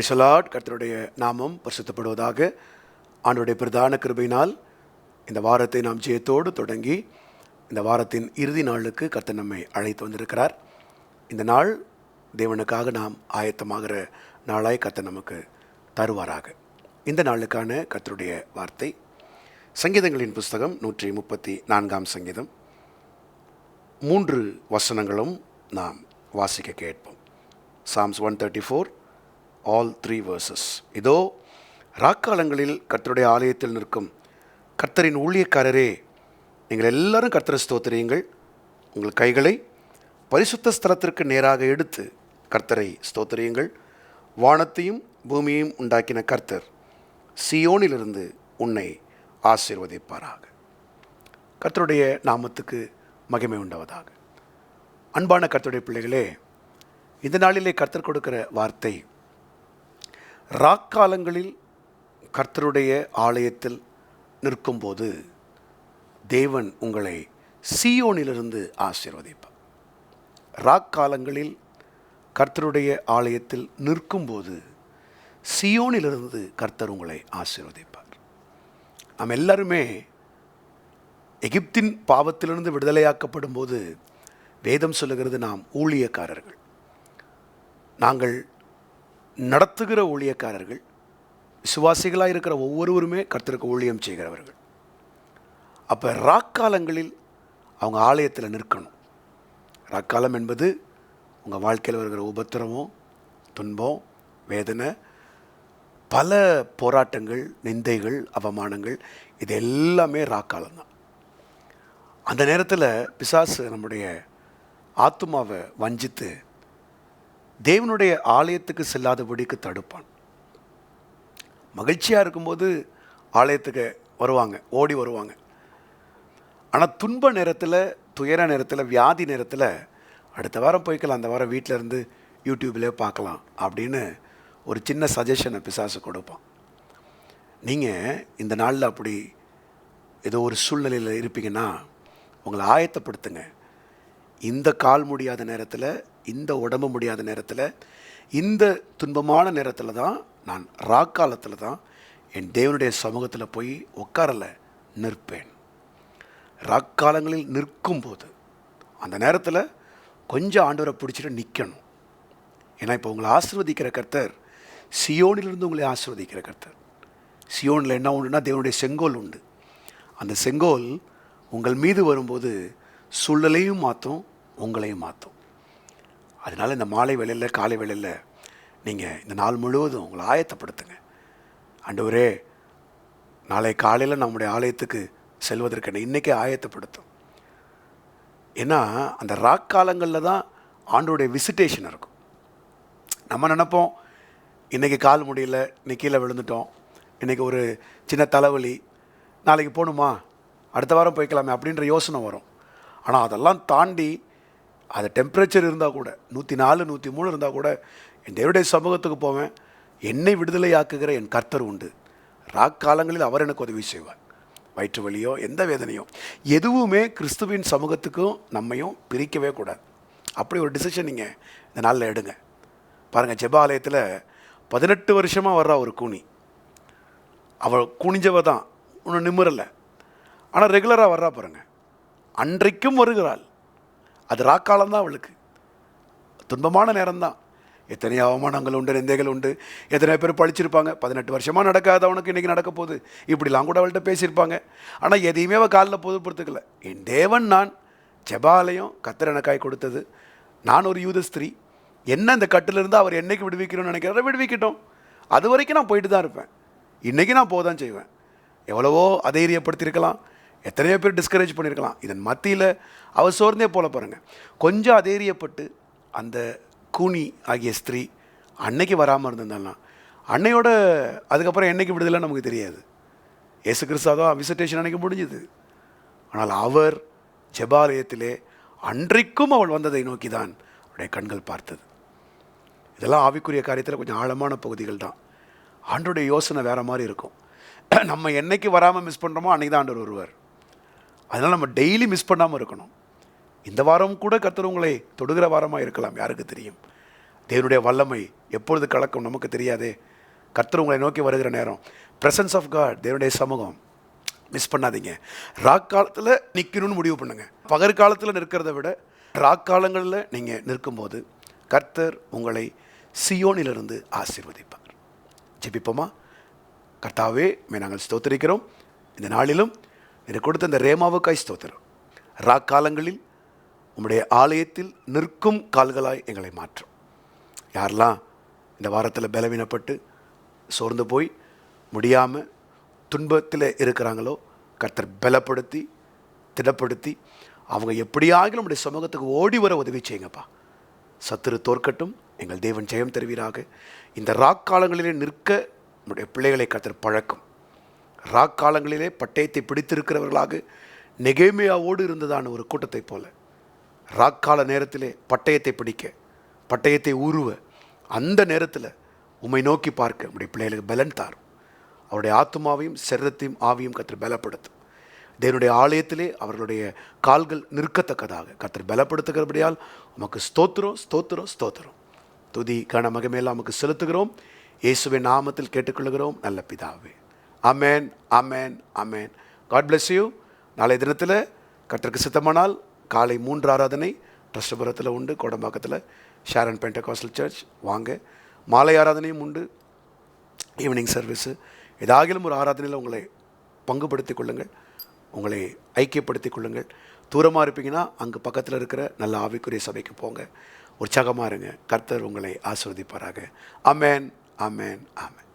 பிரைசலாட் கர்த்தருடைய நாமம் பரிசுத்தப்படுவதாக ஆண்டுடைய பிரதான கிருபையினால் இந்த வாரத்தை நாம் ஜெயத்தோடு தொடங்கி இந்த வாரத்தின் இறுதி நாளுக்கு கர்த்தர் நம்மை அழைத்து வந்திருக்கிறார். இந்த நாள் தேவனுக்காக நாம் ஆயத்தமாகிற நாளாய் கர்த்தர் நமக்கு தருவாராக. இந்த நாளுக்கான கர்த்தருடைய வார்த்தை. சங்கீதங்களின் புஸ்தகம் நூற்றி முப்பத்தி நான்காம் சங்கீதம். மூன்று வசனங்களும் நாம் வாசிக்க கேட்போம். Psalms one thirty four all three verses இதோ ராக்காலங்களில் கர்த்தருடைய ஆலயத்தில் நிற்கும் கர்த்தரின் ஊழியக்காரரே நீங்கள் எல்லாரும் கர்த்தரை ஸ்தோத்திரியுங்கள். உங்கள் கைகளை பரிசுத்த ஸ்தலத்திற்கு நேராக எடுத்து கர்த்தரை ஸ்தோத்திரியுங்கள். வானத்தையும் பூமியையும் உண்டாக்கின கர்த்தர் சியோனிலிருந்து உன்னை ஆசீர்வதிப்பாராக. கர்த்தருடைய நாமத்துக்கு மகிமை உண்டாவதாக. அன்பான கர்த்தருடைய பிள்ளைகளே இந்த நாளிலே கர்த்தர் கொடுக்கிற வார்த்தை ராக்காலங்களில் கர்த்தருடைய ஆலயத்தில் நிற்கும்போது தேவன் உங்களை சியோனிலிருந்து ஆசீர்வதிப்பார். ராக்காலங்களில் கர்த்தருடைய ஆலயத்தில் நிற்கும்போது சியோனிலிருந்து கர்த்தர் உங்களை ஆசீர்வதிப்பார். நாம் எல்லாருமே எகிப்தின் பாவத்திலிருந்து விடுதலையாக்கப்படும் போது வேதம் சொல்லுகிறது நாம் ஊழியக்காரர்கள். நாங்கள் நடத்துகிற ஊழியக்காரர்கள் விசுவாசிகளாக இருக்கிற ஒவ்வொருவருமே கர்த்தருக்கு ஊழியம் செய்கிறவர்கள். அப்போ ராக்காலங்களில் அவங்க ஆலயத்தில் நிற்கணும். ராக்காலம் என்பது உங்கள் வாழ்க்கையில் வருகிற உபத்திரமம் துன்பம் வேதனை பல போராட்டங்கள் நிந்தைகள் அவமானங்கள் இது எல்லாமே ராக்காலம் தான் அந்த நேரத்தில் பிசாசு நம்முடைய ஆத்மாவை வஞ்சித்து தேவனுடைய ஆலயத்துக்கு செல்லாதபடிக்கு தடுப்பான். மகிழ்ச்சியாக இருக்கும்போது ஆலயத்துக்கு வருவாங்க ஓடி வருவாங்க. ஆனால் துன்ப நேரத்தில் துயர நேரத்தில் வியாதி நேரத்தில் அடுத்த வாரம் போய்க்கலாம் அந்த வாரம் வீட்டில் இருந்து யூடியூப்லேயே பார்க்கலாம் அப்படின்னு ஒரு சின்ன சஜஷனை பிசாசு கொடுப்பான். நீங்கள் இந்த நாளில் அப்படி ஏதோ ஒரு சூழ்நிலையில் இருப்பீங்கன்னா உங்களை ஆயத்தப்படுத்துங்க. இந்த கால் முடியாத நேரத்தில் இந்த உடம்பு முடியாத நேரத்தில் இந்த துன்பமான நேரத்தில் தான் நான் ராக்காலத்தில் தான் என் தேவனுடைய சமூகத்தில் போய் உட்காரல நிற்பேன். ராக்காலங்களில் நிற்கும்போது அந்த நேரத்தில் கொஞ்சம் ஆண்டவரை பிடிச்சிட்டு நிற்கணும் ஏன்னா இப்போ உங்களை ஆசிர்வதிக்கிற கர்த்தர் சியோனிலிருந்து உங்களை ஆசிர்வதிக்கிற கர்த்தர். சியோனில் என்ன உண்டுன்னா தேவனுடைய செங்கோல் உண்டு. அந்த செங்கோல் உங்கள் மீது வரும்போது சூழ்நிலையும் மாற்றும் உங்களையும் மாற்றும் அதனால் இந்த மாலை வேளையில் காலை வேளையில் நீங்கள் இந்த நாள் முழுவதும் உங்களை ஆயத்தப்படுத்துங்க. அண்டவரே நாளை காலையில் நம்முடைய ஆலயத்துக்கு செல்வதற்கு இன்றைக்கே ஆயத்தப்படுத்தும். ஏன்னா அந்த ராக் காலங்களில் தான் ஆண்டோடைய விசிட்டேஷன் இருக்கும். நம்ம நினப்போம் இன்றைக்கி கால் முடியல இன்னைக்கு கீழே விழுந்துட்டோம் இன்றைக்கி ஒரு சின்ன தலைவலி நாளைக்கு போகணுமா அடுத்த வாரம் போய்க்கலாமே அப்படின்ற யோசனை வரும். ஆனால் அதெல்லாம் தாண்டி அது டெம்பரேச்சர் இருந்தால் கூட நூற்றி நாலு நூற்றி மூணு இருந்தால் கூட என் தேவடைய சமூகத்துக்கு போவேன் என்னை விடுதலையாக்குகிற என் கர்த்தர் உண்டு. ராக்காலங்களில் அவர் எனக்கு உதவி செய்வார். வயிற்று வலியோ எந்த வேதனையோ எதுவுமே கிறிஸ்துவின் சமூகத்துக்கும் நம்மையும் பிரிக்கவே கூடாது. அப்படி ஒரு டிசிஷன் நீங்கள் இந்த நாளில் எடுங்க. பாருங்கள் ஜெப ஆலயத்தில் பதினெட்டு வருஷமாக வர்றா ஒரு கூனி. அவள் குனிஞ்சவ தான் ஒன்றும் நிம்மறலை ஆனால் ரெகுலராக வர்றா பாருங்கள் அன்றைக்கும் வருகிறாள். அது ராக்காலம் தான் அவளுக்கு. துன்பமான நேரம்தான். எத்தனை அவமானங்கள் உண்டு நிந்தைகள் உண்டு. எத்தனை பேர் பழிச்சிருப்பாங்க. பதினெட்டு வருஷமாக நடக்காத அவனுக்கு இன்றைக்கி நடக்க போகுது. இப்படிலாம் கூட அவள்கிட்ட பேசியிருப்பாங்க. ஆனால் எதையுமே அவள் காலில் பொதுப்படுத்துக்கல. என் தேவன் நான் ஜெபாலயம் கத்தர் எனக்காய் கொடுத்தது. நான் ஒரு யூத ஸ்திரீ. என்ன இந்த கட்டிலிருந்து அவர் என்னைக்கு விடுவிக்கணும்னு நினைக்கிறாரோ? விடுவிக்கட்டும். அது வரைக்கும் நான் போயிட்டு தான் இருப்பேன். இன்றைக்கி நான் போக தான் செய்வேன். எவ்வளவோ அதைரியப்படுத்தியிருக்கலாம் எத்தனையோ பேர் டிஸ்கரேஜ் பண்ணியிருக்கலாம் இதன் மத்தியில் அவர் சோர்ந்தே போல பாருங்கள் கொஞ்சம் அதேரியப்பட்டு அந்த கூனி ஆகிய ஸ்திரீ அன்னைக்கு வராமல் இருந்திருந்தாலாம் அன்னையோட அதுக்கப்புறம் என்னைக்கு விடுதலை நமக்கு தெரியாது. ஏசு கிறிஸ்தாதோ விசிட்டேஷன் அன்னைக்கு முடிஞ்சுது. ஆனால் அவர் ஜெபாலயத்திலே அன்றைக்கும் அவள் வந்ததை நோக்கி தான் அவருடைய கண்கள் பார்த்தது. இதெல்லாம் ஆவிக்குரிய காரியத்தில் கொஞ்சம் ஆழமான பகுதிகள் தான். ஆண்டோடைய யோசனை வேறு மாதிரி இருக்கும். நம்ம என்னைக்கு வராமல் மிஸ் பண்ணுறோமோ அன்றைக்கி தான் ஆண்டவர் வருவார். அதனால் நம்ம டெய்லி மிஸ் பண்ணாமல் இருக்கணும். இந்த வாரம் கூட கர்த்தர் உங்களை தொடுகிற வாரமாக இருக்கலாம் யாருக்கு தெரியும்? தேவனுடைய வல்லமை எப்பொழுது கலக்கும் நமக்கு தெரியாதே. கர்த்தர் உங்களை நோக்கி வருகிற நேரம். ப்ரெசன்ஸ் ஆஃப் காட் தேவனுடைய சமூகம். மிஸ் பண்ணாதீங்க. ராக் காலத்தில் நிற்கணும்னு முடிவு பண்ணுங்க. பகற்காலத்தில் நிற்கிறத விட ராக் காலங்களில் நீங்கள் நிற்கும்போது கர்த்தர் உங்களை சியோனிலிருந்து ஆசீர்வதிப்பார். ஜெபிப்போமா? கர்த்தாவே மே நாங்கள் ஸ்தோத்திரிக்கிறோம். இந்த நாளிலும் எனக்கு கொடுத்த இந்த ரேமாவுக்காய் ஸ்தோத்திரம். ராக்காலங்களில் உம்முடைய ஆலயத்தில் நிற்கும் கால்களாய் எங்களை மாற்றும். யாரெல்லாம் இந்த வாரத்தில் பலவீனப்பட்டு சோர்ந்து போய் முடியாமல் துன்பத்தில் இருக்கிறாங்களோ கர்த்தர் பலப்படுத்தி திடப்படுத்தி அவங்க எப்படியாகிலும் நம்முடைய சமூகத்துக்கு ஓடி வர உதவி செய்யுங்கப்பா. சத்துரு தோற்கட்டும் எங்கள் தேவன் ஜெயம் தருவீராக. இந்த ராக் காலங்களிலே நிற்க நம்முடைய பிள்ளைகளை கர்த்தர் பழக்கும். ராக் காலங்களிலே பட்டயத்தை பிடித்திருக்கிறவர்களாக நெகேமியாவோடு இருந்ததான ஒரு கூட்டத்தைப் போல ராக்கால நேரத்திலே பட்டயத்தை பிடிக்க பட்டயத்தை ஊறுவ அந்த நேரத்தில் உம்மை நோக்கி பார்க்க நம்முடைய பிள்ளைகளுக்கு பலன் தாரும். அவருடைய ஆத்மாவையும் சரீரத்தையும் ஆவியும் கத்தர் பலப்படுத்தும். தேவனுடைய ஆலயத்திலே அவர்களுடைய கால்கள் நிற்கத்தக்கதாக கத்தர் பலப்படுத்துகிறபடியால் உமக்கு ஸ்தோத்திரம் ஸ்தோத்திரம் ஸ்தோத்திரம். துதி கன மகிமையெல்லாம் நமக்கு செலுத்துகிறோம். இயேசுவின் நாமத்தில் கேட்டுக்கொள்கிறோம். நல்ல பிதாவே. Amen amen amen God bless you நாளை தினத்தில் கர்த்தருக்கு சித்தமானால் காலை மூன்று ஆராதனை ட்ரஸ்டபுரத்தில் உண்டு கோடம்பாக்கத்தில். ஷேரன் பென்டகாஸ்டல் சர்ச் வாங்க. மாலை ஆராதனையும் உண்டு. ஈவினிங் சர்வீஸு ஏதாகிலும் ஒரு ஆராதனையில் உங்களை பங்குபடுத்திக் கொள்ளுங்கள். உங்களை ஐக்கியப்படுத்திக் கொள்ளுங்கள். தூரமாக இருப்பீங்கன்னா அங்கே பக்கத்தில் இருக்கிற நல்ல ஆவிக்குரிய சபைக்கு போங்க. உற்சாகமாக இருங்க. கர்த்தர் உங்களை ஆசிர்வதிப்பாராக. அமேன் அமேன் அமேன்